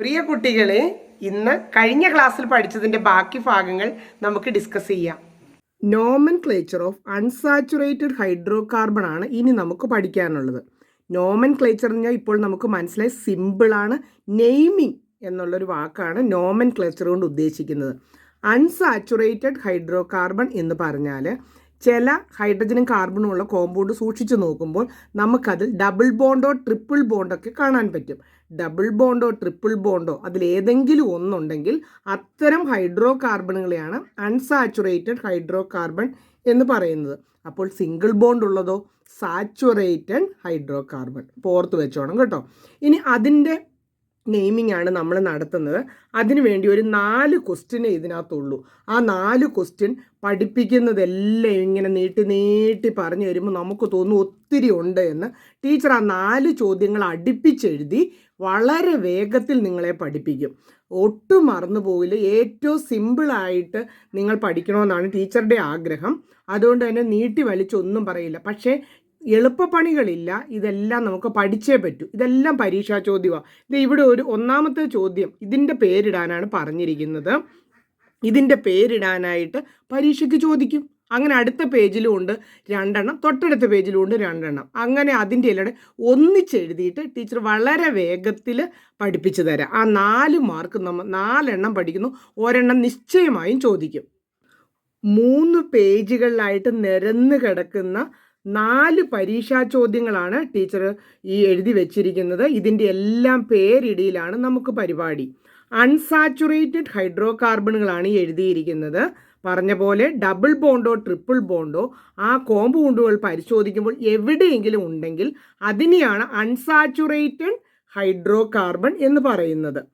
പ്രിയ കുട്ടികളെ ഇന്ന് കഴിഞ്ഞ ക്ലാസ്സിൽ പഠിച്ചതിന്റെ ബാക്കി ഭാഗങ്ങൾ നമുക്ക് ഡിസ്കസ് ചെയ്യാം. Nomenclature of unsaturated hydro carbon ആണ് ഇനി നമുക്ക് പഠിക്കാനുള്ളത്. നോമൻ ക്ലേച്ചർ എന്ന് പറഞ്ഞാൽ ഇപ്പോൾ നമുക്ക് മനസ്സിലായി സിമ്പിളാണ് നെയ്മിങ് എന്നുള്ളൊരു വാക്കാണ് നോമൻ ക്ലേച്ചർ കൊണ്ട് ഉദ്ദേശിക്കുന്നത്. അൺസാച്ചുറേറ്റഡ് ഹൈഡ്രോ കാർബൺ എന്ന് പറഞ്ഞാൽ ചില ഹൈഡ്രജനും കാർബണും ഉള്ള കോമ്പൗണ്ട് സൂക്ഷിച്ചു നോക്കുമ്പോൾ നമുക്കതിൽ ഡബിൾ ബോണ്ടോ ട്രിപ്പിൾ ബോണ്ടോ ബോണ്ടൊക്കെ കാണാൻ പറ്റും. ഡബിൾ ബോണ്ടോ ട്രിപ്പിൾ ബോണ്ടോ അതിലേതെങ്കിലും ഒന്നുണ്ടെങ്കിൽ അത്തരം ഹൈഡ്രോ കാർബണുകളെയാണ് അൺസാച്ചുറേറ്റഡ് ഹൈഡ്രോ കാർബൺ എന്ന് പറയുന്നത്. അപ്പോൾ സിംഗിൾ ബോണ്ട് ഉള്ളതോ സാച്ചുറേറ്റഡ് ഹൈഡ്രോ കാർബൺ ഓർത്ത് വെച്ചോണം കേട്ടോ. ഇനി അതിന്റെ നെയിമിംഗ് ആണ് നമ്മൾ നടത്തുന്നത്. അതിനുവേണ്ടി ഒരു നാല് ക്വസ്റ്റ്യനേ ഇതിനകത്തുള്ളൂ. ആ നാല് ക്വസ്റ്റ്യൻ പഠിപ്പിക്കുന്നതെല്ലാം ഇങ്ങനെ നീട്ടി നീട്ടി പറഞ്ഞു വരുമ്പോൾ നമുക്ക് തോന്നും ഒത്തിരി ഉണ്ട് എന്ന്. ടീച്ചർ ആ നാല് ചോദ്യങ്ങൾ അടുപ്പിച്ചെഴുതി വളരെ വേഗത്തിൽ നിങ്ങളെ പഠിപ്പിക്കും. ഒട്ടും മറന്നു പോകില്ല ഏറ്റവും സിമ്പിളായിട്ട് നിങ്ങൾ പഠിക്കണമെന്നാണ് ടീച്ചറുടെ ആഗ്രഹം. അതുകൊണ്ട് തന്നെ നീട്ടി വലിച്ചൊന്നും പറയില്ല. പക്ഷേ എളുപ്പപ്പണികളില്ല. ഇതെല്ലാം നമുക്ക് പഠിച്ചേ പറ്റൂ. ഇതെല്ലാം പരീക്ഷാ ചോദ്യമാണ് ഇത് ഇവിടെ ഒരു ഒന്നാമത്തെ ചോദ്യം ഇതിന്റെ പേരിടാനാണ് പറഞ്ഞിരിക്കുന്നത്. ഇതിന്റെ പേരിടാനായിട്ട് പരീക്ഷയ്ക്ക് ചോദിക്കും. അങ്ങനെ അടുത്ത പേജിലും ഉണ്ട് രണ്ടെണ്ണം തൊട്ടടുത്ത പേജിലും ഉണ്ട് രണ്ടെണ്ണം. അങ്ങനെ അതിന്റെ ഇല്ലടെ ഒന്നിച്ചെഴുതിയിട്ട് ടീച്ചർ വളരെ വേഗത്തിൽ പഠിപ്പിച്ചു തരാം. ആ നാല് മാർക്ക് നമ്മൾ നാലെണ്ണം പഠിക്കുന്നു. ഒരെണ്ണം നിശ്ചയമായും ചോദിക്കും. മൂന്ന് പേജുകളിലായിട്ട് നിരന്ന് കിടക്കുന്ന നാല് പരീക്ഷാ ചോദ്യങ്ങളാണ് ടീച്ചർ ഈ എഴുതി വെച്ചിരിക്കുന്നത്. ഇതിന്റെ എല്ലാം പേരിടിയിലാണ് നമുക്ക് പരിപാടി. അൺസാച്ചുറേറ്റഡ് ഹൈഡ്രോ കാർബണുകളാണ് എഴുതിയിരിക്കുന്നത്. പറഞ്ഞ പോലെ ഡബിൾ ബോണ്ടോ ട്രിപ്പിൾ ബോണ്ടോ ആ കോമ്പൗണ്ടുകൾ പരിശോധിക്കുമ്പോൾ എവിടെയെങ്കിലും ഉണ്ടെങ്കിൽ അതിനെയാണ് അൺസാച്ചുറേറ്റഡ് ഹൈഡ്രോ കാർബൺ എന്ന് പറയുന്നത്.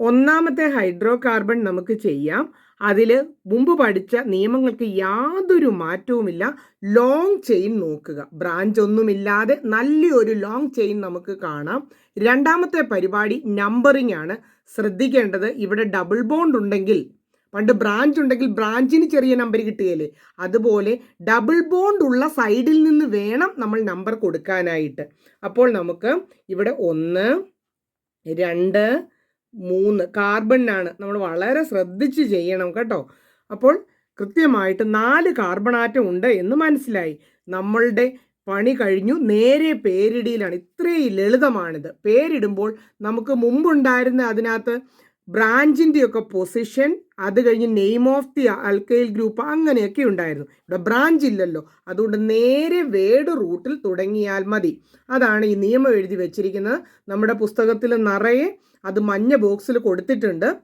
ഒന്നാമത്തെ ഹൈഡ്രോ കാർബൺ നമുക്ക് ചെയ്യാം. അതിൽ മുമ്പ് പഠിച്ച നിയമങ്ങൾക്ക് യാതൊരു മാറ്റവുമില്ല. ലോങ് ചെയിൻ നോക്കുക. ബ്രാഞ്ച് ഒന്നുമില്ലാതെ നല്ലൊരു ലോങ് ചെയിൻ നമുക്ക് കാണാം. രണ്ടാമത്തെ പരിപാടി നമ്പറിംഗ് ആണ്. ശ്രദ്ധിക്കേണ്ടത് ഇവിടെ ഡബിൾ ബോണ്ട് ഉണ്ടെങ്കിൽ പണ്ട് ബ്രാഞ്ച് ഉണ്ടെങ്കിൽ ബ്രാഞ്ചിന് ചെറിയ നമ്പർ കിട്ടുകയല്ലേ അതുപോലെ ഡബിൾ ബോണ്ട് ഉള്ള സൈഡിൽ നിന്ന് വേണം നമ്മൾ നമ്പർ കൊടുക്കാനായിട്ട്. അപ്പോൾ നമുക്ക് ഇവിടെ ഒന്ന് രണ്ട് മൂന്ന് കാർബണിനാണ് നമ്മൾ വളരെ ശ്രദ്ധിച്ച് ചെയ്യണം കേട്ടോ. അപ്പോൾ കൃത്യമായിട്ട് നാല് കാർബൺ ആറ്റം ഉണ്ട് എന്ന് മനസ്സിലായി. നമ്മളുടെ പണി കഴിഞ്ഞു. നേരെ പേരിടിയിലാണ്. ഇത്രയും ലളിതമാണിത്. പേരിടുമ്പോൾ നമുക്ക് മുമ്പുണ്ടായിരുന്ന അതിനകത്ത് ബ്രാഞ്ചിന്റെയൊക്കെ പൊസിഷൻ അത് കഴിഞ്ഞ് name of the alkyl group അങ്ങനെയൊക്കെ ഉണ്ടായിരുന്നു. ഇവിടെ ബ്രാഞ്ച് ഇല്ലല്ലോ. അതുകൊണ്ട് നേരെ വേഡ് റൂട്ടിൽ തുടങ്ങിയാൽ മതി. അതാണ് ഈ നിയമം എഴുതി വെച്ചിരിക്കുന്നത്. നമ്മുടെ പുസ്തകത്തിൽ നിറയെ അത് മഞ്ഞ ബോക്സിൽ കൊടുത്തിട്ടുണ്ട്.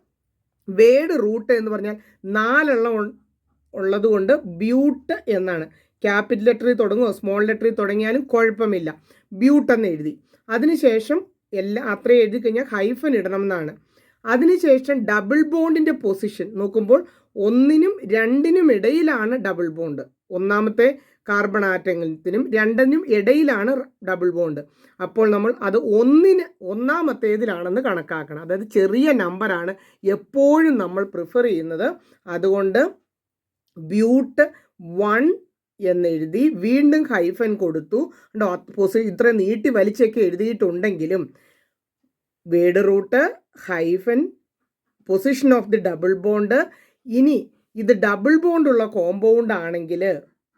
വേഡ് റൂട്ട് എന്ന് പറഞ്ഞാൽ നാലെണ്ണം ഉള്ളത് കൊണ്ട് ബ്യൂട്ട് എന്നാണ്. ക്യാപിറ്റൽ ലെറ്ററിൽ തുടങ്ങുമോ സ്മോൾ ലെറ്ററിൽ തുടങ്ങിയാലും കുഴപ്പമില്ല. ബ്യൂട്ട് എന്ന് എഴുതി. അതിനുശേഷം എല്ലാ അത്രയും എഴുതി കഴിഞ്ഞാൽ ഹൈഫൻ ഇടണം എന്നാണ് അതിനുശേഷം ഡബിൾ ബോണ്ടിന്റെ പൊസിഷൻ നോക്കുമ്പോൾ ഒന്നിനും രണ്ടിനും ഇടയിലാണ് ഡബിൾ ബോണ്ട്. ഒന്നാമത്തെ കാർബൺ ആറ്റത്തിനും രണ്ടിനും ഇടയിലാണ് ഡബിൾ ബോണ്ട് അപ്പോൾ നമ്മൾ അത് ഒന്നിന് ഒന്നാമത്തേതിലാണെന്ന് കണക്കാക്കണം. അതായത് ചെറിയ നമ്പറാണ് എപ്പോഴും നമ്മൾ പ്രിഫർ ചെയ്യുന്നത്. അതുകൊണ്ട് ബ്യൂട്ട് വൺ എന്നെഴുതി വീണ്ടും ഹൈഫൻ കൊടുത്തു. പൊസി ഇത്ര നീട്ടി വലിച്ചൊക്കെ എഴുതിയിട്ടുണ്ടെങ്കിലും word root hyphen position of the double bond ഇനി ഇത് ഡബിൾ ബോണ്ടുള്ള കോമ്പൗണ്ട് ആണെങ്കിൽ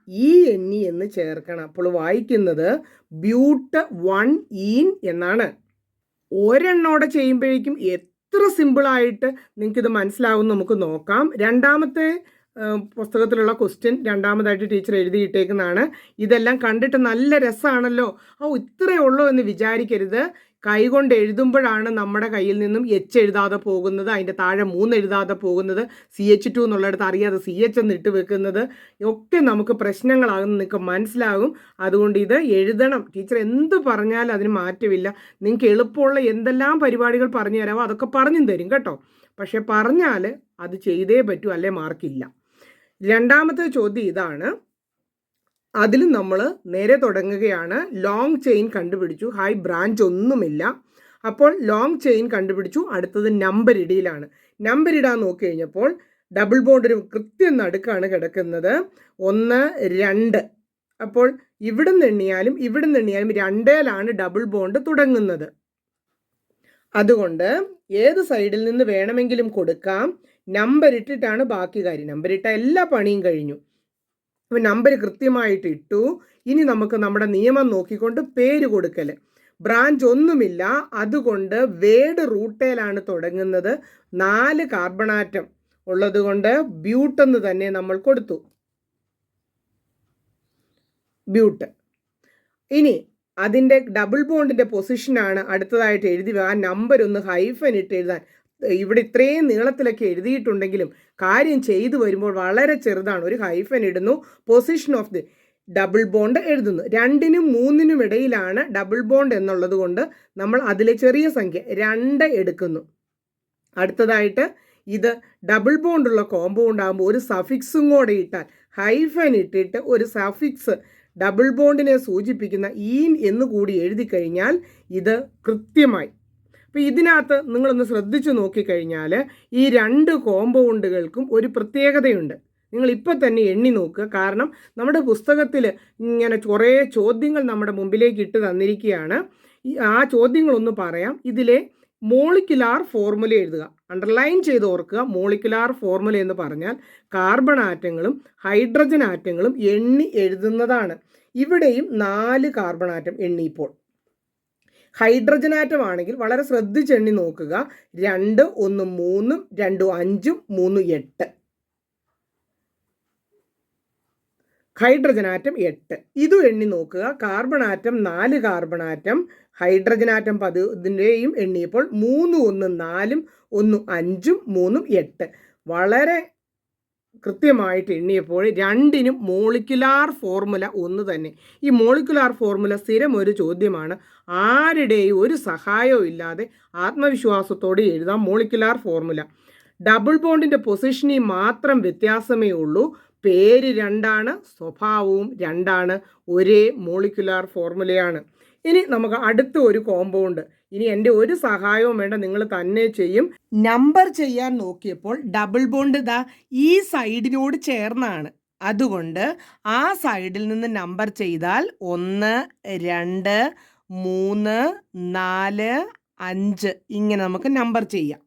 ഇ എൻ ഇ എന്ന് ചേർക്കണം. അപ്പോൾ വായിക്കുന്നത് ബ്യൂട്ട് വൺ ഈൻ എന്നാണ്. ഒരെണ്ണോടെ ചെയ്യുമ്പോഴേക്കും എത്ര സിമ്പിളായിട്ട് നിങ്ങൾക്കിത് മനസ്സിലാവും നമുക്ക് നോക്കാം. രണ്ടാമത്തെ പുസ്തകത്തിലുള്ള ക്വസ്റ്റ്യൻ രണ്ടാമതായിട്ട് ടീച്ചർ എഴുതിയിട്ടേക്കുന്നതാണ്. ഇതെല്ലാം കണ്ടിട്ട് നല്ല രസമാണല്ലോ ഓ ഇത്രയേ ഉള്ളൂ എന്ന് വിചാരിക്കരുത്. കൈകൊണ്ട് എഴുതുമ്പോഴാണ് നമ്മുടെ കയ്യിൽ നിന്നും എച്ച് എഴുതാതെ പോകുന്നത്. അതിന്റെ താഴെ മൂന്ന് എഴുതാതെ പോകുന്നത്. സി എച്ച് ടു എന്നുള്ളിടത്ത് അറിയാതെ സി എച്ച് എന്ന് ഇട്ട് വെക്കുന്നത്. ഒക്കെ നമുക്ക് പ്രശ്നങ്ങളാകും നിങ്ങൾക്ക് മനസ്സിലാകും. അതുകൊണ്ട് ഇത് എഴുതണം. ടീച്ചർ എന്ത് പറഞ്ഞാലും അതിന് മാറ്റമില്ല. നിങ്ങൾക്ക് എളുപ്പമുള്ള എന്തെല്ലാം പരിപാടികൾ പറഞ്ഞു തരാമോ അതൊക്കെ പറഞ്ഞു തരും കേട്ടോ. പക്ഷെ പറഞ്ഞാൽ അത് ചെയ്തേ പറ്റൂ അല്ലേ? മാർക്കില്ല. രണ്ടാമത്തെ ചോദ്യം ഇതാണ്. അതിൽ നമ്മൾ നേരെ തുടങ്ങുകയാണ്. ലോങ് ചെയിൻ കണ്ടുപിടിച്ചു. ഹൈ ബ്രാഞ്ച് ഒന്നുമില്ല. അപ്പോൾ ലോങ് ചെയിൻ കണ്ടുപിടിച്ചു. അടുത്തത് നമ്പർ ഇടിയിലാണ്. നമ്പർ ഇടാൻ നോക്കി കഴിഞ്ഞപ്പോൾ ഡബിൾ ഒരു കൃത്യം നടുക്കാണ് കിടക്കുന്നത്. ഒന്ന് രണ്ട്. അപ്പോൾ ഇവിടെ നിന്ന് എണ്ണിയാലും ഇവിടെ നിന്ന് എണ്ണിയാലും രണ്ടേലാണ് ഡബിൾ ബോണ്ട് തുടങ്ങുന്നത്. അതുകൊണ്ട് ഏത് സൈഡിൽ നിന്ന് വേണമെങ്കിലും കൊടുക്കാം. നമ്പർ ഇട്ടിട്ടാണ് ബാക്കി കാര്യം. നമ്പർ ഇട്ട എല്ലാ പണിയും കഴിഞ്ഞു. അപ്പോൾ നമ്പർ കൃത്യമായിട്ട് ഇട്ടു. ഇനി നമുക്ക് നമ്മുടെ നിയമം നോക്കിക്കൊണ്ട് പേര് കൊടുക്കൽ ബ്രാഞ്ച് ഒന്നുമില്ല. അതുകൊണ്ട് വേഡ് റൂട്ടേലാണ് തുടങ്ങുന്നത്. നാല് കാർബണാറ്റം ഉള്ളതുകൊണ്ട് ബ്യൂട്ടെന്ന് തന്നെ നമ്മൾ കൊടുത്തു. ബ്യൂട്ട്. ഇനി അതിന്റെ ഡബിൾ ബോണ്ടിന്റെ പൊസിഷനാണ് അടുത്തതായിട്ട് എഴുതി ആ നമ്പർ ഒന്ന് ഹൈഫൻ ഇട്ട് എഴുതാൻ. ഇവിടെ ഇത്രയും നീളത്തിലൊക്കെ എഴുതിയിട്ടുണ്ടെങ്കിലും കാര്യം ചെയ്തു വരുമ്പോൾ വളരെ ചെറുതാണ്. ഒരു ഹൈഫൻ ഇടുന്നു. Position of the double bond എഴുതുന്നു. രണ്ടിനും മൂന്നിനും ഇടയിലാണ് ഡബിൾ ബോണ്ട് എന്നുള്ളത് കൊണ്ട് നമ്മൾ അതിലെ ചെറിയ സംഖ്യ രണ്ട് എടുക്കുന്നു. അടുത്തതായിട്ട് ഇത് ഡബിൾ ബോണ്ടുള്ള കോമ്പൗണ്ട് ആകുമ്പോൾ ഒരു സഫിക്സും കൂടെ ഇട്ടാൽ ഹൈഫൻ ഇട്ടിട്ട് ഒരു സഫിക്സ് ഡബിൾ ബോണ്ടിനെ സൂചിപ്പിക്കുന്ന ഈൻ എന്ന് കൂടി എഴുതി കഴിഞ്ഞാൽ ഇത് കൃത്യമായി അപ്പോൾ ഇതിനകത്ത് നിങ്ങളൊന്ന് ശ്രദ്ധിച്ചു നോക്കിക്കഴിഞ്ഞാൽ ഈ രണ്ട് കോമ്പൗണ്ടുകൾക്കും ഒരു പ്രത്യേകതയുണ്ട്. നിങ്ങൾ ഇപ്പം തന്നെ എണ്ണി നോക്കുക. കാരണം നമ്മുടെ പുസ്തകത്തിൽ ഇങ്ങനെ കുറേ ചോദ്യങ്ങൾ നമ്മുടെ മുമ്പിലേക്ക് ഇട്ട് തന്നിരിക്കുകയാണ്. ആ ചോദ്യങ്ങളൊന്ന് പറയാം. ഇതിലെ മോളിക്കുലാർ ഫോർമുല എഴുതുക. അണ്ടർലൈൻ ചെയ്ത് ഓർക്കുക മോളിക്കുലാർ ഫോർമുല എന്ന് പറഞ്ഞാൽ കാർബൺ ആറ്റങ്ങളും ഹൈഡ്രജൻ ആറ്റങ്ങളും എണ്ണി എഴുതുന്നതാണ്. ഇവിടെയും നാല് കാർബൺ ആറ്റം എണ്ണിപ്പോൾ. ഹൈഡ്രജൻ ആറ്റം ആണെങ്കിൽ വളരെ ശ്രദ്ധിച്ചെണ്ണി നോക്കുക. രണ്ട് ഒന്ന് മൂന്നും രണ്ടും അഞ്ചും മൂന്നും എട്ട്. ഹൈഡ്രജൻ ആറ്റം എട്ട്. ഇതും എണ്ണി നോക്കുക. കാർബൺ ആറ്റം നാല് കാർബൺ ആറ്റം. ഹൈഡ്രജൻ ആറ്റം പതിന്റെയും എണ്ണിയപ്പോൾ മൂന്നും ഒന്നും നാലും ഒന്നും അഞ്ചും മൂന്നും എട്ട്. വളരെ കൃത്യമായിട്ട് എണ്ണിയപ്പോൾ രണ്ടിനും മോളിക്കുലാർ ഫോർമുല ഒന്ന് തന്നെ. ഈ മോളിക്കുലാർ ഫോർമുല സ്ഥിരം ഒരു ചോദ്യമാണ്. ആരുടെയും ഒരു സഹായവും ഇല്ലാതെ ആത്മവിശ്വാസത്തോടെ എഴുതാം മോളിക്കുലാർ ഫോർമുല. ഡബിൾ ബോണ്ടിന്റെ പൊസിഷനിൽ മാത്രം വ്യത്യാസമേ ഉള്ളൂ. പേര് രണ്ടാണ് സ്വഭാവവും രണ്ടാണ്. ഒരേ മോളിക്കുലാർ ഫോർമുലയാണ്. ഇനി നമുക്ക് അടുത്ത ഒരു കോമ്പൗണ്ട് ഇനി എന്റെ ഒരു സഹായവും വേണ്ട നിങ്ങൾ തന്നെ ചെയ്യും. നമ്പർ ചെയ്യാൻ നോക്കിയപ്പോൾ ഡബിൾ ബോണ്ട് ഇതാ ഈ സൈഡിനോട് ചേർന്നാണ്. അതുകൊണ്ട് ആ സൈഡിൽ നിന്ന് നമ്പർ ചെയ്താൽ ഒന്ന് രണ്ട് മൂന്ന് നാല് അഞ്ച്. ഇങ്ങനെ നമുക്ക് നമ്പർ ചെയ്യാം.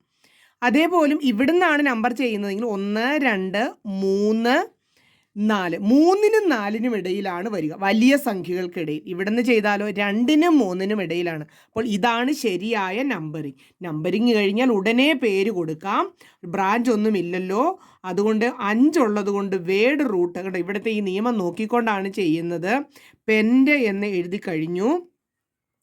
അതേപോലും ഇവിടുന്നാണ് നമ്പർ ചെയ്യുന്നതെങ്കിൽ ഒന്ന് രണ്ട് മൂന്ന് നാല്. മൂന്നിനും നാലിനും ഇടയിലാണ് വരിക. വലിയ സംഖ്യകൾക്കിടയിൽ. ഇവിടുന്ന് ചെയ്താലോ? രണ്ടിനും മൂന്നിനും ഇടയിലാണ്. അപ്പോൾ ഇതാണ് ശരിയായ നമ്പറിങ് നമ്പറിങ് കഴിഞ്ഞാൽ ഉടനെ പേര് കൊടുക്കാം. ബ്രാഞ്ച് ഒന്നും ഇല്ലല്ലോ. അതുകൊണ്ട് അഞ്ചുള്ളത് കൊണ്ട് വേഡ് റൂട്ട് ഇവിടുത്തെ ഈ നിയമം നോക്കിക്കൊണ്ടാണ് ചെയ്യുന്നത്. പെന്റെ എന്ന് എഴുതി കഴിഞ്ഞു.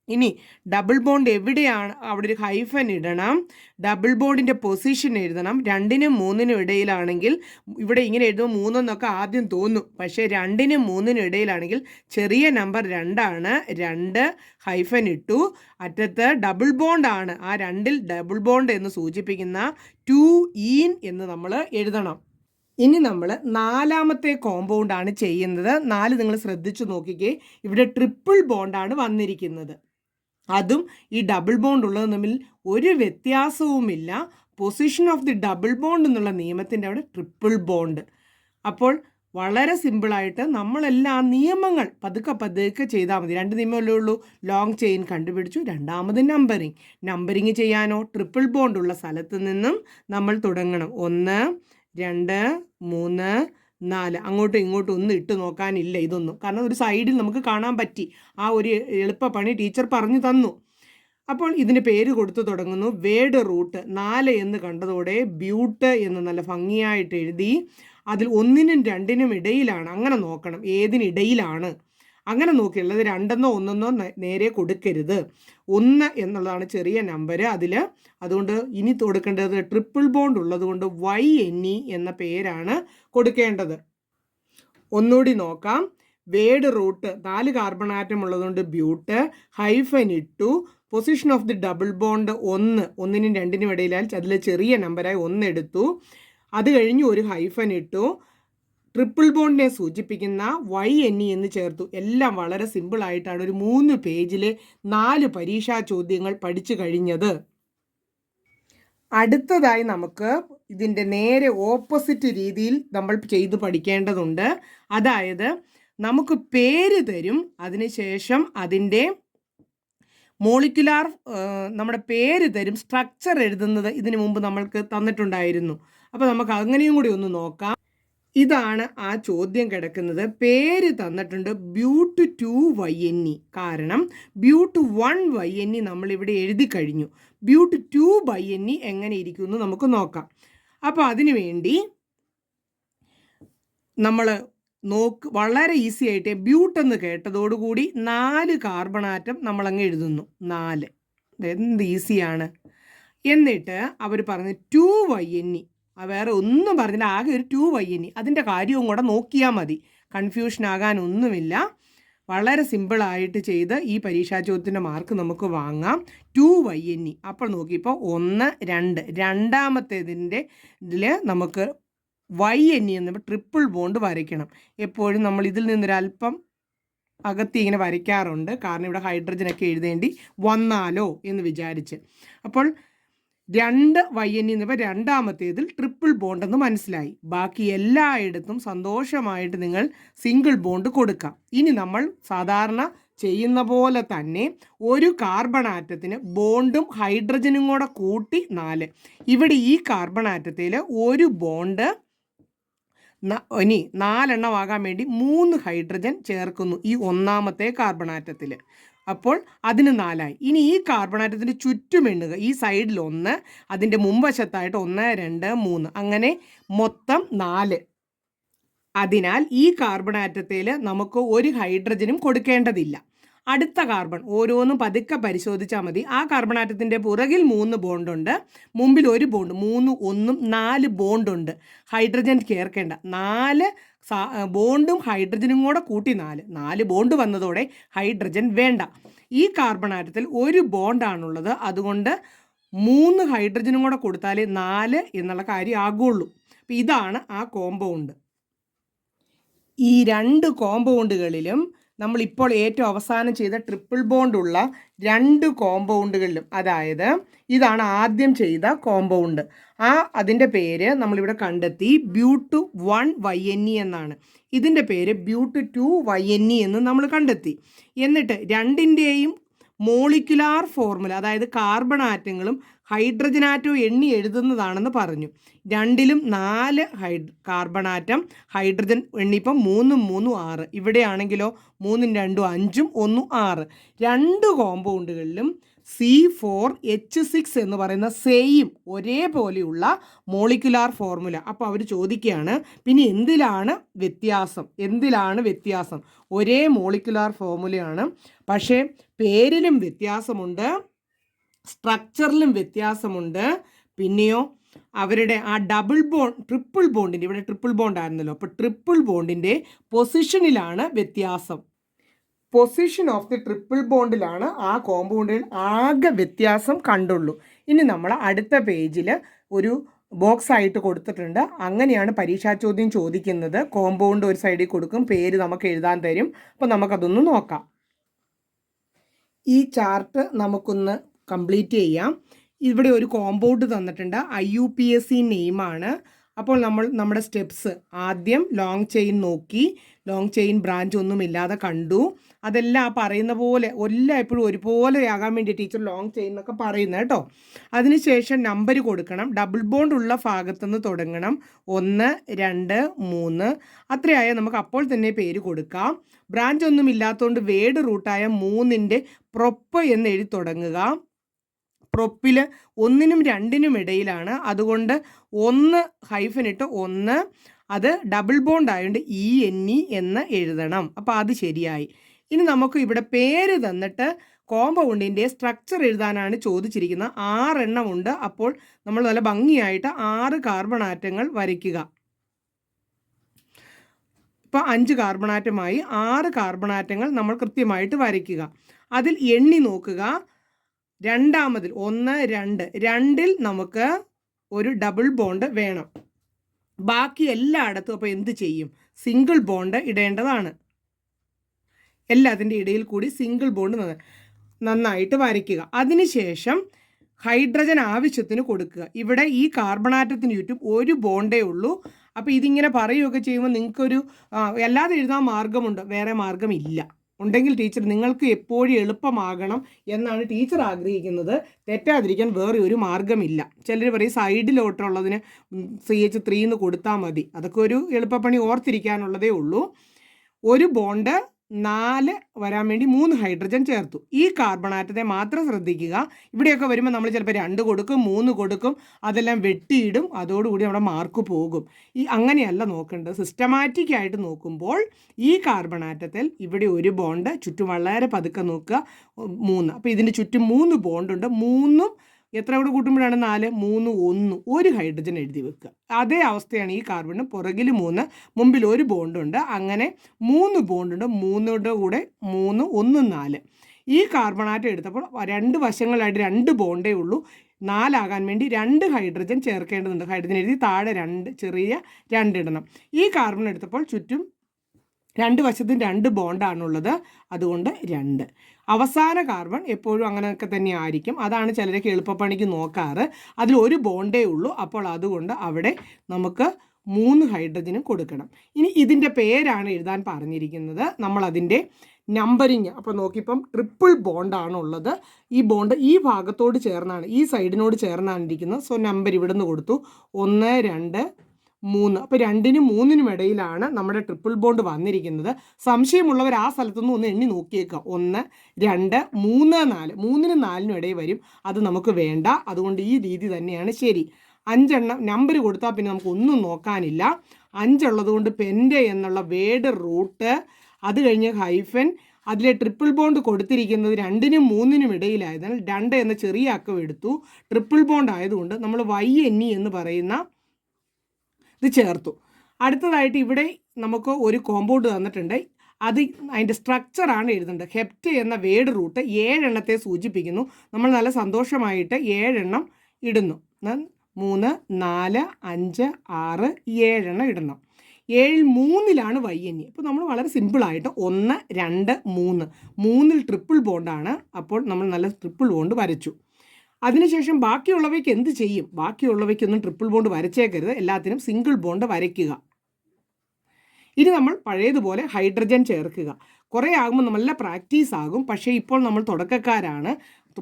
ഇനി ഡബിൾ ബോണ്ട് എവിടെയാണ്? അവിടെ ഒരു ഹൈഫൻ ഇടണം. ഡബിൾ ബോണ്ടിന്റെ പൊസിഷൻ എഴുതണം. രണ്ടിനും മൂന്നിനും ഇടയിലാണെങ്കിൽ ഇവിടെ ഇങ്ങനെ എഴുതുമ്പോൾ മൂന്നെന്നൊക്കെ ആദ്യം തോന്നും. പക്ഷേ രണ്ടിനും മൂന്നിനും ഇടയിലാണെങ്കിൽ ചെറിയ നമ്പർ രണ്ടാണ്. രണ്ട് ഹൈഫൻ ഇട്ടു. അറ്റത്ത് ഡബിൾ ബോണ്ട് ആണ്. ആ രണ്ടിൽ ഡബിൾ ബോണ്ട് എന്ന് സൂചിപ്പിക്കുന്ന ടു ഈൻ എന്ന് നമ്മൾ എഴുതണം. ഇനി നമ്മൾ നാലാമത്തെ കോമ്പൗണ്ടാണ് ചെയ്യുന്നത്. നാല് നിങ്ങൾ ശ്രദ്ധിച്ചു നോക്കിക്കേ. ഇവിടെ ട്രിപ്പിൾ ബോണ്ടാണ് വന്നിരിക്കുന്നത്. അതും ഈ ഡബിൾ ബോണ്ട് ഉള്ളത് തമ്മിൽ ഒരു വ്യത്യാസവുമില്ല. Position of the double bond എന്നുള്ള നിയമത്തിന്റെ അവിടെ ട്രിപ്പിൾ ബോണ്ട് അപ്പോൾ വളരെ സിമ്പിളായിട്ട് നമ്മളെല്ലാ നിയമങ്ങൾ പതുക്കെ പതുക്കെ ചെയ്താൽ മതി. രണ്ട് നിയമമല്ലേ ഉള്ളൂ. ലോങ് ചെയിൻ കണ്ടുപിടിച്ചു. രണ്ടാമത് നമ്പറിങ് നമ്പറിങ് ചെയ്യാനോ ട്രിപ്പിൾ ബോണ്ട് ഉള്ള സ്ഥലത്ത് നിന്നും നമ്മൾ തുടങ്ങണം. ഒന്ന് രണ്ട് മൂന്ന് നാല്. അങ്ങോട്ടും ഇങ്ങോട്ടും ഒന്നും ഇട്ട് നോക്കാനില്ല ഇതൊന്നും. കാരണം ഒരു സൈഡിൽ നമുക്ക് കാണാൻ പറ്റി. ആ ഒരു എളുപ്പ പണി ടീച്ചർ പറഞ്ഞു തന്നു. അപ്പോൾ ഇതിന് പേര് കൊടുത്തു തുടങ്ങുന്നു. വേഡ് റൂട്ട് നാല് എന്ന് കണ്ടതോടെ ബ്യൂട്ട് എന്ന് നല്ല ഭംഗിയായിട്ട് എഴുതി. അതിൽ ഒന്നിനും രണ്ടിനും ഇടയിലാണ്. അങ്ങനെ നോക്കണം. ഏതിനിടയിലാണ്? അങ്ങനെ നോക്കിയുള്ളത് രണ്ടെന്നോ ഒന്നെന്നോ നേരെ കൊടുക്കരുത്. ഒന്ന് എന്നുള്ളതാണ് ചെറിയ നമ്പർ അതിൽ അതുകൊണ്ട് ഇനി കൊടുക്കേണ്ടത് ട്രിപ്പിൾ ബോണ്ട് ഉള്ളതുകൊണ്ട് വൈ എൻ ഇ എന്ന പേരാണ് കൊടുക്കേണ്ടത്. ഒന്നുകൂടി നോക്കാം. വേഡ് റൂട്ട് നാല് കാർബൺ ആറ്റം ഉള്ളതുകൊണ്ട് ബ്യൂട്ട് ഹൈഫൻ ഇട്ടു position of the double bond ഒന്ന് ഒന്നിനും രണ്ടിനും ഇടയിലാൽ അതിൽ ചെറിയ നമ്പറായി ഒന്ന് എടുത്തു. അത് കഴിഞ്ഞ് ഒരു ഹൈഫൻ ഇട്ടു. ട്രിപ്പിൾ ബോണ്ടിനെ സൂചിപ്പിക്കുന്ന വൈ എൻ ഇ എന്ന് ചേർത്തു. എല്ലാം വളരെ സിമ്പിളായിട്ടാണ് ഒരു മൂന്ന് പേജിലെ നാല് പരീക്ഷാ ചോദ്യങ്ങൾ പഠിച്ചു കഴിഞ്ഞത്. അടുത്തതായി നമുക്ക് ഇതിന്റെ നേരെ ഓപ്പോസിറ്റ് രീതിയിൽ നമ്മൾ ചെയ്ത് പഠിക്കേണ്ടതുണ്ട്. അതായത് നമുക്ക് പേര് തരും അതിനുശേഷം അതിന്റെ മോളിക്കുലാർ നമ്മുടെ പേര് തരും സ്ട്രക്ചർ എഴുതുന്നത് ഇതിനു മുമ്പ് നമ്മൾക്ക് തന്നിട്ടുണ്ടായിരുന്നു. അപ്പോൾ നമുക്ക് അങ്ങനെയും കൂടി ഒന്ന് നോക്കാം. ഇതാണ് ആ ചോദ്യം കിടക്കുന്നത്. പേര് തന്നിട്ടുണ്ട് but two Y N E. കാരണം but one Y N E നമ്മളിവിടെ എഴുതി കഴിഞ്ഞു. But two Y N E എങ്ങനെ ഇരിക്കുമെന്ന് നമുക്ക് നോക്കാം. അപ്പോൾ അതിനു വേണ്ടി നമ്മൾ നോക്ക് വളരെ ഈസി ആയിട്ട് ബ്യൂട്ട് എന്ന് കേട്ടതോടുകൂടി നാല് കാർബൺ ആറ്റം നമ്മളങ്ങ് എഴുതുന്നു. നാല്. എന്ത് ഈസിയാണ്? എന്നിട്ട് അവർ പറഞ്ഞ് ടു വൈ എൻ ഇ. വേറെ ഒന്നും പറഞ്ഞില്ല. ആകെ ഒരു ടു വൈ ഇനി. അതിന്റെ കാര്യവും കൂടെ നോക്കിയാൽ മതി. കൺഫ്യൂഷൻ ആകാനൊന്നുമില്ല വളരെ സിമ്പിളായിട്ട് ചെയ്ത് ഈ പരീക്ഷാ ചോദ്യത്തിന്റെ മാർക്ക് നമുക്ക് വാങ്ങാം. ടു വൈ എൻ ഇ അപ്പോൾ നോക്കിയപ്പോൾ ഒന്ന് രണ്ട്. രണ്ടാമത്തേതിന്റെ ഇതിൽ നമുക്ക് വൈ എൻ ഇ എന്ന് ട്രിപ്പിൾ ബോണ്ട് വരയ്ക്കണം. എപ്പോഴും നമ്മൾ ഇതിൽ നിന്നൊരല്പം അകത്തി ഇങ്ങനെ വരയ്ക്കാറുണ്ട്. കാരണം ഇവിടെ ഹൈഡ്രജനൊക്കെ എഴുതേണ്ടി വന്നാലോ എന്ന് വിചാരിച്ച്. അപ്പോൾ രണ്ട് വൈ എൻ എന്നിവ രണ്ടാമത്തേതിൽ ട്രിപ്പിൾ ബോണ്ട് എന്ന് മനസ്സിലായി. ബാക്കി എല്ലായിടത്തും സന്തോഷമായിട്ട് നിങ്ങൾ സിംഗിൾ ബോണ്ട് കൊടുക്കാം. ഇനി നമ്മൾ സാധാരണ ചെയ്യുന്ന പോലെ തന്നെ ഒരു കാർബൺ ആറ്റത്തിന് ബോണ്ടും ഹൈഡ്രജനും കൂടെ കൂട്ടി നാല്. ഇവിടെ ഈ കാർബൺ ആറ്റത്തിൽ ഒരു ബോണ്ട് ഇനി നാലെണ്ണമാകാൻ വേണ്ടി മൂന്ന് ഹൈഡ്രജൻ ചേർക്കുന്നു ഈ ഒന്നാമത്തെ കാർബൺ ആറ്റത്തിൽ അപ്പോൾ അതിന് നാലായി. ഇനി ഈ കാർബൺ ചുറ്റും എണ്ണുക. ഈ സൈഡിൽ ഒന്ന് അതിന്റെ മുൻവശത്തായിട്ട് ഒന്ന് രണ്ട് മൂന്ന്. അങ്ങനെ മൊത്തം നാല്. അതിനാൽ ഈ കാർബൺ ആറ്റത്തിൽ നമുക്ക് ഒരു ഹൈഡ്രജനും കൊടുക്കേണ്ടതില്ല. അടുത്ത കാർബൺ ഓരോന്നും പതുക്കെ പരിശോധിച്ചാൽ മതി. ആ കാർബൺ ആറ്റത്തിന്റെ പുറകിൽ മൂന്ന് ബോണ്ടുണ്ട് മുമ്പിൽ ഒരു ബോണ്ട് മൂന്ന് ഒന്നും നാല് ബോണ്ടുണ്ട് ഹൈഡ്രജൻ ചേർക്കേണ്ട. നാല് ബോണ്ടും ഹൈഡ്രജനും കൂടെ കൂട്ടി നാല്. നാല് ബോണ്ട് വന്നതോടെ ഹൈഡ്രജൻ വേണ്ട. ഈ കാർബൺ ആറ്റത്തിൽ ഒരു ബോണ്ടാണുള്ളത്. അതുകൊണ്ട് മൂന്ന് ഹൈഡ്രജനും കൂടെ കൊടുത്താലേ നാല് എന്നുള്ള കാര്യം ആകുള്ളൂ. ഇതാണ് ആ കോമ്പൗണ്ട്. ഈ രണ്ട് കോമ്പൗണ്ടുകളിലും നമ്മളിപ്പോൾ ഏറ്റവും അവസാനം ചെയ്ത ട്രിപ്പിൾ ബോണ്ടുള്ള രണ്ട് കോമ്പൗണ്ടുകളിലും അതായത് ഇതാണ് ആദ്യം ചെയ്ത കോമ്പൗണ്ട് ആ അതിന്റെ പേര് നമ്മളിവിടെ കണ്ടെത്തി but one Y N E എന്നാണ്. ഇതിന്റെ പേര് but two Y N E എന്ന് നമ്മൾ കണ്ടെത്തി. എന്നിട്ട് രണ്ടിന്റെയും മോളിക്കുലാർ ഫോർമുല അതായത് കാർബൺ ആറ്റങ്ങളും ഹൈഡ്രജൻ ആറ്റവും എണ്ണി എഴുതുന്നതാണെന്ന് പറഞ്ഞു. രണ്ടിലും നാല് ഹൈഡ് കാർബൺ ആറ്റം ഹൈഡ്രജൻ എണ്ണിപ്പം മൂന്നും മൂന്നും ആറ്. ഇവിടെയാണെങ്കിലോ മൂന്നും രണ്ടും അഞ്ചും ഒന്നും ആറ്. രണ്ട് കോമ്പൗണ്ടുകളിലും സി ഫോർ എച്ച് സിക്സ് എന്ന് പറയുന്ന സെയിം ഒരേപോലെയുള്ള മോളിക്കുലാർ ഫോർമുല. അപ്പോൾ അവർ ചോദിക്കുകയാണ് പിന്നെ എന്തിലാണ് വ്യത്യാസം? എന്തിലാണ് വ്യത്യാസം? ഒരേ മോളിക്കുലാർ ഫോർമുലയാണ്. പക്ഷേ പേരിലും വ്യത്യാസമുണ്ട് സ്ട്രക്ചറിലും വ്യത്യാസമുണ്ട്. പിന്നെയോ അവരുടെ ആ ഡബിൾ ബോണ്ട് ട്രിപ്പിൾ ബോണ്ടിന്റെ ഇവിടെ ട്രിപ്പിൾ ബോണ്ട് ആയിരുന്നല്ലോ അപ്പോൾ ട്രിപ്പിൾ ബോണ്ടിന്റെ പൊസിഷനിലാണ് വ്യത്യാസം. പൊസിഷൻ ഓഫ് ദി ട്രിപ്പിൾ ബോണ്ടിലാണ് ആ കോമ്പൗണ്ടിൽ ആകെ വ്യത്യാസം കണ്ടുള്ളൂ. ഇനി നമ്മൾ അടുത്ത പേജിൽ ഒരു ബോക്സ് ആയിട്ട് കൊടുത്തിട്ടുണ്ട്. അങ്ങനെയാണ് പരീക്ഷാ ചോദ്യം ചോദിക്കുന്നത്. കോമ്പൗണ്ട് ഒരു സൈഡിൽ കൊടുക്കും പേര് നമുക്ക് എഴുതാൻ തരും. അപ്പോൾ നമുക്കതൊന്ന് നോക്കാം. ഈ ചാർട്ട് നമുക്കൊന്ന് കംപ്ലീറ്റ് ചെയ്യാം. ഇവിടെ ഒരു കോമ്പൗണ്ട് തന്നിട്ടുണ്ട്. I U P S C നെയിമാണ് അപ്പോൾ നമ്മൾ നമ്മുടെ സ്റ്റെപ്സ് ആദ്യം ലോങ് ചെയിൻ നോക്കി. ലോങ് ചെയിൻ ബ്രാഞ്ച് ഒന്നും ഇല്ലാതെ കണ്ടു. അതെല്ലാം പറയുന്ന പോലെ എല്ലാം എപ്പോഴും ഒരുപോലെ ആകാൻ വേണ്ടി ടീച്ചർ ലോങ് ചെയിൻ എന്നൊക്കെ പറയുന്നത് കേട്ടോ. അതിനുശേഷം നമ്പർ കൊടുക്കണം. ഡബിൾ ബോണ്ട് ഉള്ള ഭാഗത്തുനിന്ന് തുടങ്ങണം. ഒന്ന് രണ്ട് മൂന്ന്. അത്രയായ നമുക്ക് അപ്പോൾ തന്നെ പേര് കൊടുക്കാം. ബ്രാഞ്ച് ഒന്നും ഇല്ലാത്തതുകൊണ്ട് വേഡ് റൂട്ടായ മൂന്നിന്റെ പ്രൊപ്പ് എന്ന് എഴുതി തുടങ്ങുക. പ്രൊപ്പിൽ ഒന്നിനും രണ്ടിനും ഇടയിലാണ്. അതുകൊണ്ട് ഒന്ന് ഹൈഫൻ ഇട്ട് ഒന്ന് അത് ഡബിൾ ബോണ്ട് ആയതുകൊണ്ട് ഇ എൻ ഇ എന്ന് എഴുതണം. അപ്പോൾ അത് ശരിയായി. ഇനി നമുക്ക് ഇവിടെ പേര് തന്നിട്ട് കോമ്പൗണ്ടിന്റെ സ്ട്രക്ചർ എഴുതാനാണ് ചോദിച്ചിരിക്കുന്നത്. ആറെണ്ണം ഉണ്ട്. അപ്പോൾ നമ്മൾ നല്ല ഭംഗിയായിട്ട് ആറ് കാർബൺ ആറ്റങ്ങൾ വരയ്ക്കുക. ഇപ്പോൾ അഞ്ച് കാർബൺ ആറ്റമായി ആറ് കാർബൺ ആറ്റങ്ങൾ നമ്മൾ കൃത്യമായിട്ട് വരയ്ക്കുക. അതിൽ എണ്ണി നോക്കുക. രണ്ടാമതിൽ ഒന്ന് രണ്ട്. രണ്ടിൽ നമുക്ക് ഒരു ഡബിൾ ബോണ്ട് വേണം. ബാക്കി എല്ലായിടത്തും അപ്പോൾ എന്ത് ചെയ്യും? സിംഗിൾ ബോണ്ട് ഇടേണ്ടതാണ്. എല്ലാത്തിന്റെ ഇടയിൽ കൂടി സിംഗിൾ ബോണ്ട് നന്നായിട്ട് വരയ്ക്കുക. അതിനുശേഷം ഹൈഡ്രജൻ ആവശ്യത്തിന് കൊടുക്കുക. ഇവിടെ ഈ കാർബണാറ്റത്തിന് ചുറ്റും ഒരു ബോണ്ടേ ഉള്ളൂ. അപ്പോൾ ഇതിങ്ങനെ പറയുകയൊക്കെ ചെയ്യുമ്പോൾ നിങ്ങൾക്കൊരു അല്ലാതെ എഴുതാൻ മാർഗമുണ്ട്. വേറെ മാർഗമില്ല. ഉണ്ടെങ്കിൽ ടീച്ചർ നിങ്ങൾക്ക് എപ്പോഴും എളുപ്പമാകണം എന്നാണ് ടീച്ചർ ആഗ്രഹിക്കുന്നത്. തെറ്റാതിരിക്കാൻ വേറെ ഒരു മാർഗമില്ല. ചിലർ പറയും സൈഡിലോട്ടുള്ളതിന് സി എച്ച് ത്രീ എന്ന് കൊടുത്താൽ മതി. അതൊക്കെ ഒരു എളുപ്പപ്പണി ഓർത്തിരിക്കാനുള്ളതേ ഉള്ളൂ. ഒരു ബോണ്ട് നാല് വരാൻ വേണ്ടി മൂന്ന് ഹൈഡ്രജൻ ചേർത്തു. ഈ കാർബൺ ആറ്റത്തെ മാത്രം ശ്രദ്ധിക്കുക. ഇവിടെയൊക്കെ വരുമ്പോൾ നമ്മൾ ചിലപ്പോൾ രണ്ട് കൊടുക്കും മൂന്ന് കൊടുക്കും അതെല്ലാം വെട്ടിയിടും. അതോടുകൂടി നമ്മുടെ മാർക്ക് പോകും. ഈ അങ്ങനെയല്ല നോക്കേണ്ടത്. സിസ്റ്റമാറ്റിക് ആയിട്ട് നോക്കുമ്പോൾ ഈ കാർബൺ ആറ്റത്തിൽ ഇവിടെ ഒരു ബോണ്ട് ചുറ്റും വളരെ പതുക്കെ നോക്കുക. മൂന്ന്. അപ്പോൾ ഇതിന്റെ ചുറ്റും മൂന്ന് ബോണ്ടുണ്ട് മൂന്നും എത്ര കൂടെ കൂട്ടുമ്പോഴാണ് നാല് മൂന്ന് ഒന്ന് ഒരു ഹൈഡ്രജൻ എഴുതി വെക്കുക. അതേ അവസ്ഥയാണ് ഈ കാർബണ് പുറകിൽ മൂന്ന് മുമ്പിൽ ഒരു ബോണ്ടുണ്ട്. അങ്ങനെ മൂന്ന് ബോണ്ടുണ്ട് മൂന്നിന്റെ കൂടെ മൂന്ന് ഒന്ന് നാല്. ഈ കാർബണാറ്റം എടുത്തപ്പോൾ രണ്ട് വശങ്ങളായിട്ട് രണ്ട് ബോണ്ടേ ഉള്ളൂ. നാലാകാൻ വേണ്ടി രണ്ട് ഹൈഡ്രജൻ ചേർക്കേണ്ടതുണ്ട്. ഹൈഡ്രജൻ എഴുതി താഴെ രണ്ട് ചെറിയ രണ്ടിടണം ഈ കാർബൺ എടുത്തപ്പോൾ ചുറ്റും രണ്ട് വശത്തും രണ്ട് ബോണ്ടാണുള്ളത്. അതുകൊണ്ട് രണ്ട്. അവസാന കാർബൺ എപ്പോഴും അങ്ങനെയൊക്കെ തന്നെ ആയിരിക്കും. അതാണ് ചിലരൊക്കെ എളുപ്പപ്പണിക്ക് നോക്കാറ്. അതിൽ ഒരു ബോണ്ടേ ഉള്ളൂ. അപ്പോൾ അതുകൊണ്ട് അവിടെ നമുക്ക് മൂന്ന് ഹൈഡ്രജനും കൊടുക്കണം. ഇനി ഇതിന്റെ പേരാണ് എഴുതാൻ പറഞ്ഞിരിക്കുന്നത്. നമ്മളതിന്റെ നമ്പറിങ് അപ്പോൾ നോക്കിയപ്പം ട്രിപ്പിൾ ബോണ്ടാണ് ഉള്ളത് ഈ ബോണ്ട് ഈ ഭാഗത്തോട് ചേർന്നാണ് ഈ സൈഡിനോട് ചേർന്നാണ് ഇരിക്കുന്നത്. സോ നമ്പർ ഇവിടുന്ന് കൊടുത്തു. ഒന്ന് രണ്ട് മൂന്ന്. അപ്പോൾ രണ്ടിനും മൂന്നിനും ഇടയിലാണ് നമ്മുടെ ട്രിപ്പിൾ ബോണ്ട് വന്നിരിക്കുന്നത്. സംശയമുള്ളവർ ആ സ്ഥലത്തുനിന്ന് ഒന്ന് എണ്ണി നോക്കിയേക്കുക. ഒന്ന് രണ്ട് മൂന്ന് നാല്. മൂന്നിനും നാലിനും ഇടയിൽ വരും. അത് നമുക്ക് വേണ്ട. അതുകൊണ്ട് ഈ രീതി തന്നെയാണ്. ശരി. അഞ്ചെണ്ണം നമ്പർ കൊടുത്താൽ പിന്നെ നമുക്ക് ഒന്നും നോക്കാനില്ല. അഞ്ചുള്ളത് കൊണ്ട് പെന്റെ എന്നുള്ള വേഡ് റൂട്ട് അത് കഴിഞ്ഞ് ഹൈഫൻ അതിലെ ട്രിപ്പിൾ ബോണ്ട് കൊടുത്തിരിക്കുന്നത് രണ്ടിനും മൂന്നിനും ഇടയിലായതിനാൽ രണ്ട് എന്ന ചെറിയ അക്കം എടുത്തു ട്രിപ്പിൾ ബോണ്ട് ആയതുകൊണ്ട് നമ്മൾ വൈ എൻ ഇ എന്ന് പറയുന്ന ഇത് ചേർത്തു. അടുത്തതായിട്ട് ഇവിടെ നമുക്ക് ഒരു കോമ്പൗണ്ട് തന്നിട്ടുണ്ട്. അത് അതിന്റെ സ്ട്രക്ചറാണ് എഴുതേണ്ടത്. ഹെപ്റ്റ് എന്ന വേഡ് റൂട്ട് ഏഴെണ്ണത്തെ സൂചിപ്പിക്കുന്നു. നമ്മൾ നല്ല സന്തോഷമായിട്ട് ഏഴെണ്ണം ഇടുന്നു. മൂന്ന് നാല് അഞ്ച് ആറ് ഏഴെണ്ണം ഇടണം ഏഴിൽ മൂന്നിലാണ് വൈ എൻ അപ്പോൾ നമ്മൾ വളരെ സിമ്പിളായിട്ട് ഒന്ന് രണ്ട് മൂന്ന്. മൂന്നിൽ ട്രിപ്പിൾ ബോണ്ടാണ് അപ്പോൾ നമ്മൾ നല്ല ട്രിപ്പിൾ ബോണ്ട് വരച്ചു. അതിനുശേഷം ബാക്കിയുള്ളവയ്ക്ക് എന്ത് ചെയ്യും? ബാക്കിയുള്ളവയ്ക്കൊന്നും ട്രിപ്പിൾ ബോണ്ട് വരച്ചേക്കരുത്. എല്ലാത്തിനും സിംഗിൾ ബോണ്ട് വരയ്ക്കുക. ഇനി നമ്മൾ പഴയതുപോലെ ഹൈഡ്രജൻ ചേർക്കുക. കുറേ ആകുമ്പോൾ നല്ല പ്രാക്ടീസ് ആകും. പക്ഷേ ഇപ്പോൾ നമ്മൾ തുടക്കക്കാരാണ്.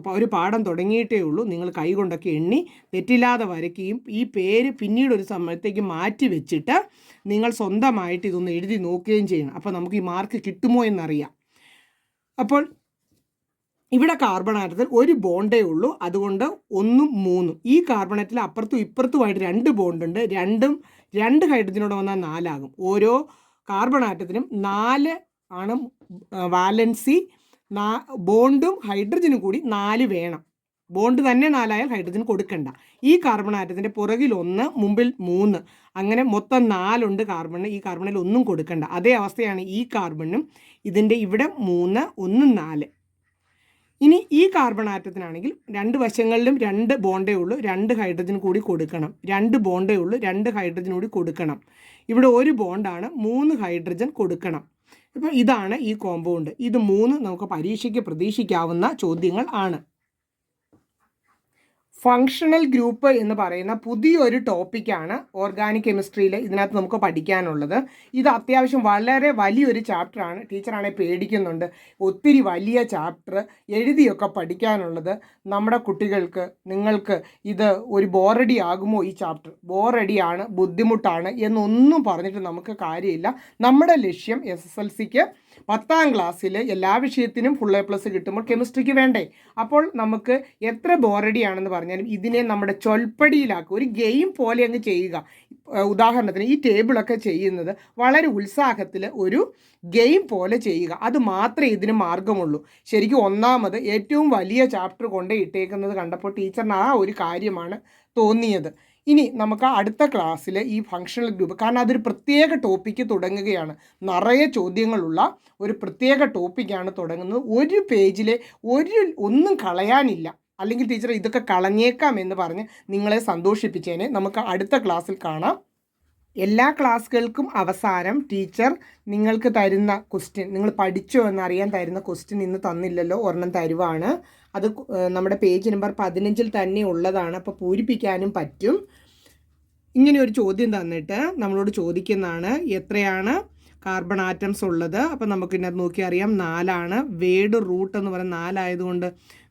ഒരു പാഠം തുടങ്ങിയിട്ടേ ഉള്ളൂ. നിങ്ങൾ കൈകൊണ്ടൊക്കെ എണ്ണി തെറ്റില്ലാതെ വരയ്ക്കുകയും ഈ പേര് പിന്നീട് ഒരു സമയത്തേക്ക് മാറ്റി വെച്ചിട്ട് നിങ്ങൾ സ്വന്തമായിട്ട് ഇതൊന്ന് എഴുതി നോക്കുകയും ചെയ്യണം. അപ്പോൾ നമുക്ക് ഈ മാർക്ക് കിട്ടുമോ എന്നറിയാം. അപ്പോൾ ഇവിടെ കാർബൺ കാർബണാറ്റത്തിൽ ഒരു ബോണ്ടേ ഉള്ളൂ. അതുകൊണ്ട് ഒന്നും മൂന്നും. ഈ കാർബണേറ്റിൽ അപ്പുറത്തും ഇപ്പുറത്തുമായിട്ട് രണ്ട് ബോണ്ടുണ്ട് രണ്ടും രണ്ട് ഹൈഡ്രജനോട് വന്നാൽ നാലാകും. ഓരോ കാർബൺ ആറ്റത്തിനും നാല് ആണ് വാലൻസി നാ ബോണ്ടും ഹൈഡ്രജനും കൂടി നാല് വേണം. ബോണ്ട് തന്നെ നാലായാൽ ഹൈഡ്രജൻ കൊടുക്കണ്ട. ഈ കാർബൺ ആറ്റത്തിന്റെ പുറകിൽ ഒന്ന് മുമ്പിൽ മൂന്ന്. അങ്ങനെ മൊത്തം നാലുണ്ട് കാർബണിന് ഈ കാർബണിൽ ഒന്നും കൊടുക്കണ്ട. അതേ അവസ്ഥയാണ് ഈ കാർബണും ഇതിന്റെ ഇവിടെ മൂന്ന് ഒന്ന് നാല്. ഇനി ഈ കാർബൺ ആറ്റത്തിനാണെങ്കിൽ രണ്ട് വശങ്ങളിലും രണ്ട് ബോണ്ടേ ഉള്ളൂ രണ്ട് ഹൈഡ്രജൻ കൂടി കൊടുക്കണം. രണ്ട് ബോണ്ടേ ഉള്ളൂ രണ്ട് ഹൈഡ്രജൻ കൂടി കൊടുക്കണം. ഇവിടെ ഒരു ബോണ്ടാണ് മൂന്ന് ഹൈഡ്രജൻ കൊടുക്കണം. ഇപ്പോൾ ഇതാണ് ഈ കോമ്പൗണ്ട് ഇത് മൂന്ന് നമുക്ക് പരീക്ഷയ്ക്ക് പ്രതീക്ഷിക്കാവുന്ന ചോദ്യങ്ങൾ ആണ്. ഫങ്ഷണൽ ഗ്രൂപ്പ് എന്ന് പറയുന്ന പുതിയൊരു ടോപ്പിക്കാണ് ഓർഗാനിക് കെമിസ്ട്രിയിൽ ഇതിനകത്ത് നമുക്ക് പഠിക്കാനുള്ളത്. ഇത് അത്യാവശ്യം വളരെ വലിയൊരു ചാപ്റ്ററാണ് ടീച്ചറാണെങ്കിൽ പേടിക്കുന്നുണ്ട്. ഒത്തിരി വലിയ ചാപ്റ്റർ എഴുതിയൊക്കെ പഠിക്കാനുള്ളത്. നമ്മുടെ കുട്ടികൾക്ക് നിങ്ങൾക്ക് ഇത് ഒരു ബോറടി ആകുമോ ഈ ചാപ്റ്റർ ബോറടിയാണ് ബുദ്ധിമുട്ടാണ് എന്നൊന്നും പറഞ്ഞിട്ട് നമുക്ക് കാര്യമില്ല. നമ്മുടെ ലക്ഷ്യം എസ് എസ് എൽ സിക്ക് പത്താം ക്ലാസ്സിൽ എല്ലാ വിഷയത്തിനും ഫുൾ എ പ്ലസ് കിട്ടുമ്പോൾ കെമിസ്ട്രിക്ക് വേണ്ടേ? അപ്പോൾ നമുക്ക് എത്ര ബോറടിയാണെന്ന് പറഞ്ഞാലും ഇതിനെ നമ്മുടെ ചൊൽപ്പടിയിലാക്കുക. ഒരു ഗെയിം പോലെ അങ്ങ് ചെയ്യുക. ഉദാഹരണത്തിന് ഈ ടേബിളൊക്കെ ചെയ്യുന്നത് വളരെ ഉത്സാഹത്തിൽ ഒരു ഗെയിം പോലെ ചെയ്യുക. അത് മാത്രമേ ഇതിന് മാർഗമുള്ളൂ. ശരിക്കും ഒന്നാമത് ഏറ്റവും വലിയ ചാപ്റ്റർ കൊണ്ടേ ഇട്ടേക്കുന്നത് കണ്ടപ്പോൾ ടീച്ചറിന് ആ ഒരു കാര്യമാണ് തോന്നിയത്. ഇനി നമുക്ക് അടുത്ത ക്ലാസ്സിൽ ഈ ഫങ്ഷണൽ ഗ്രൂപ്പ് കാരണം അതൊരു പ്രത്യേക ടോപ്പിക്ക് തുടങ്ങുകയാണ്. നിറയെ ചോദ്യങ്ങളുള്ള ഒരു പ്രത്യേക ടോപ്പിക്കാണ് തുടങ്ങുന്നത്. ഒരു പേജിലെ ഒരു ഒന്നും കളയാനില്ല. അല്ലെങ്കിൽ ടീച്ചർ ഇതൊക്കെ കളഞ്ഞേക്കാം എന്ന് പറഞ്ഞ് നിങ്ങളെ സന്തോഷിപ്പിച്ചേനെ. നമുക്ക് അടുത്ത ക്ലാസ്സിൽ കാണാം. എല്ലാ ക്ലാസ്സുകൾക്കും അവസാനം ടീച്ചർ നിങ്ങൾക്ക് തരുന്ന ക്വസ്റ്റ്യൻ നിങ്ങൾ പഠിച്ചോ എന്നറിയാൻ തരുന്ന ക്വസ്റ്റ്യൻ ഇന്ന് തന്നില്ലല്ലോ. ഒരെണ്ണം തരുവാണ്. അത് നമ്മുടെ പേജ് നമ്പർ പതിനഞ്ചിൽ തന്നെ ഉള്ളതാണ്. അപ്പോൾ പൂരിപ്പിക്കാനും പറ്റും. ഇങ്ങനെ ഒരു ചോദ്യം തന്നിട്ട് നമ്മളോട് ചോദിക്കുന്നതാണ് എത്രയാണ് കാർബൺ ആറ്റംസ് ഉള്ളത്? അപ്പോൾ നമുക്ക് ഇതിനകത്ത് നോക്കി അറിയാം നാലാണ്. വേഡ് റൂട്ട് എന്ന് പറയുന്ന നാലായതുകൊണ്ട്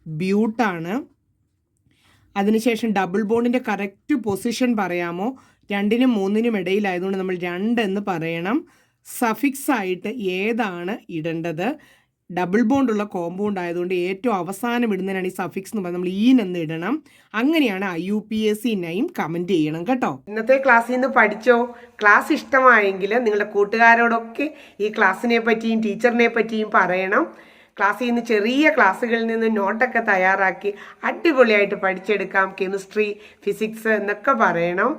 ബ്യൂട്ടാണ്. അതിനുശേഷം ഡബിൾ ബോണ്ടിന്റെ കറക്റ്റ് പൊസിഷൻ പറയാമോ? രണ്ടിനും മൂന്നിനും ഇടയിലായതുകൊണ്ട് നമ്മൾ രണ്ടെന്ന് പറയണം. സഫിക്സ് ആയിട്ട് ഏതാണ് ഇടേണ്ടത്? ഡബിൾ ബോണ്ടുള്ള കോമ്പൗണ്ട് ആയതുകൊണ്ട് ഏറ്റവും അവസാനം ഇടുന്നതിനാണ് ഈ സഫിക്സ് എന്ന് പറയുന്നത്. നമ്മൾ ഈൻ എന്ന് ഇടണം. അങ്ങനെയാണ് I U P S C name comment ചെയ്യണം കേട്ടോ. ഇന്നത്തെ ക്ലാസ്സിൽ നിന്ന് പഠിച്ചോ? ക്ലാസ് ഇഷ്ടമായെങ്കിൽ നിങ്ങളുടെ കൂട്ടുകാരോടൊക്കെ ഈ ക്ലാസ്സിനെ പറ്റിയും ടീച്ചറിനെ പറ്റിയും പറയണം. ക്ലാസ്സിൽ നിന്ന് ചെറിയ ക്ലാസ്സുകളിൽ നിന്ന് നോട്ടൊക്കെ തയ്യാറാക്കി അടിപൊളിയായിട്ട് പഠിച്ചെടുക്കാം. കെമിസ്ട്രി ഫിസിക്സ് എന്നൊക്കെ പറയണം.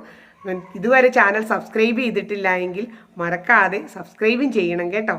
ഇതുവരെ ചാനൽ സബ്സ്ക്രൈബ് ചെയ്തിട്ടില്ല എങ്കിൽ മറക്കാതെ സബ്സ്ക്രൈബും ചെയ്യണം കേട്ടോ.